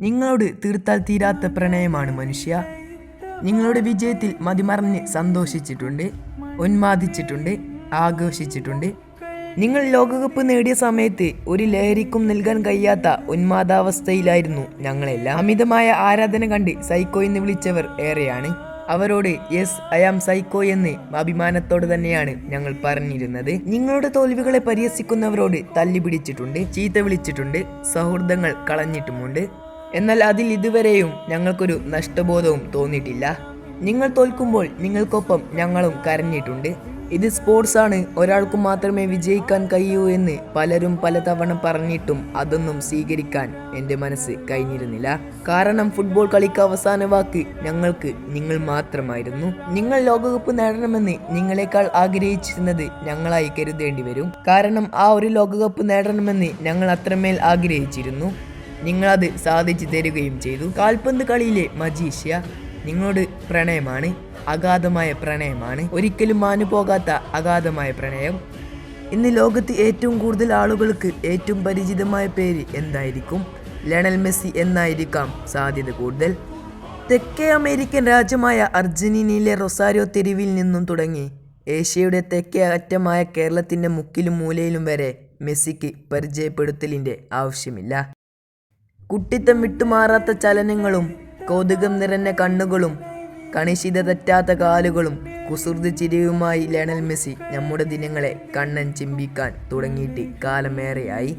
നിങ്ങളോട് തീർത്താൽ തീരാത്ത പ്രണയമാണ് മനുഷ്യ. നിങ്ങളുടെ വിജയത്തിൽ മതിമറഞ്ഞ് സന്തോഷിച്ചിട്ടുണ്ട് ഉന്മാദിച്ചിട്ടുണ്ട് ആഘോഷിച്ചിട്ടുണ്ട്. നിങ്ങൾ ലോകകപ്പ് നേടിയ സമയത്ത് ഒരു ലഹരിക്കും നൽകാൻ കഴിയാത്ത ഉന്മാദാവസ്ഥയിലായിരുന്നു ഞങ്ങളെല്ലാം. അമിതമായ ആരാധന കണ്ട് സൈക്കോ എന്ന് വിളിച്ചവർ ഏറെയാണ്. അവരോട് യെസ് ഐ ആം സൈക്കോ എന്ന് അഭിമാനത്തോടെ തന്നെയാണ് ഞങ്ങൾ പറഞ്ഞിരുന്നത്. നിങ്ങളുടെ തോൽവികളെ പരിഹസിക്കുന്നവരോട് തല്ലി പിടിച്ചിട്ടുണ്ട് ചീത്ത വിളിച്ചിട്ടുണ്ട് സൗഹൃദങ്ങൾ കളഞ്ഞിട്ടുമുണ്ട്. എന്നാൽ അതിൽ ഇതുവരെയും ഞങ്ങൾക്കൊരു നഷ്ടബോധവും തോന്നിയിട്ടില്ല. നിങ്ങൾ തോൽക്കുമ്പോൾ നിങ്ങൾക്കൊപ്പം ഞങ്ങളും കരഞ്ഞിട്ടുണ്ട്. ഇത് സ്പോർട്സ് ആണ്. ഒരാൾക്ക് മാത്രമേ വിജയിക്കാൻ കഴിയൂ എന്ന് പലരും പലതവണ പറഞ്ഞിട്ടും അതൊന്നും സ്വീകരിക്കാൻ എന്റെ മനസ്സ് കഴിഞ്ഞിരുന്നില്ല. കാരണം ഫുട്ബോൾ കളിക്ക് അവസാന വാക്ക് ഞങ്ങൾക്ക് നിങ്ങൾ മാത്രമായിരുന്നു. നിങ്ങൾ ലോകകപ്പ് നേടണമെന്ന് നിങ്ങളെക്കാൾ ആഗ്രഹിച്ചിരുന്നത് ഞങ്ങളായി കരുതേണ്ടി വരും. കാരണം ആ ഒരു ലോകകപ്പ് നേടണമെന്ന് ഞങ്ങൾ അത്രമേൽ ആഗ്രഹിച്ചിരുന്നു. നിങ്ങളത് സാധിച്ചു തരികയും ചെയ്തു. കാൽപന്ത് കളിയിലെ മജീഷ്യ നിങ്ങളോട് പ്രണയമാണ് അഗാധമായ പ്രണയമാണ്. ഒരിക്കലും മാനുപോകാത്ത പോകാത്ത അഗാധമായ പ്രണയം. ഇന്ന് ലോകത്ത് ഏറ്റവും കൂടുതൽ ആളുകൾക്ക് ഏറ്റവും പരിചിതമായ പേര് എന്തായിരിക്കും? ലണൽ മെസ്സി എന്നായിരിക്കാം സാധ്യത കൂടുതൽ. തെക്കേ അമേരിക്കൻ രാജ്യമായ അർജന്റീനയിലെ റൊസാരിയോ തെരുവിൽ നിന്നും തുടങ്ങി ഏഷ്യയുടെ തെക്കേ അറ്റമായ കേരളത്തിന്റെ മുക്കിലും മൂലയിലും വരെ മെസ്സിക്ക് പരിചയപ്പെടുത്തലിന്റെ ആവശ്യമില്ല. കുട്ടിത്തം വിട്ടുമാറാത്ത ചലനങ്ങളും കൗതുകം നിറഞ്ഞ കണ്ണുകളും കണിശിത തെറ്റാത്ത കാലുകളും കുസൃതി ചിരിയുമായി ലയണൽ മെസ്സി നമ്മുടെ ദിനങ്ങളെ കണ്ണൻ ചിമ്പിക്കാൻ തുടങ്ങിയിട്ട് കാലമേറെയായി.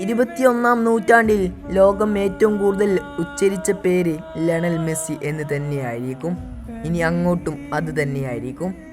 ഇരുപത്തിയൊന്നാം നൂറ്റാണ്ടിൽ ലോകം ഏറ്റവും കൂടുതൽ ഉച്ചരിച്ച പേര് ലയണൽ മെസ്സി എന്ന് തന്നെയായിരിക്കും. ഇനി അങ്ങോട്ടും അത് തന്നെയായിരിക്കും.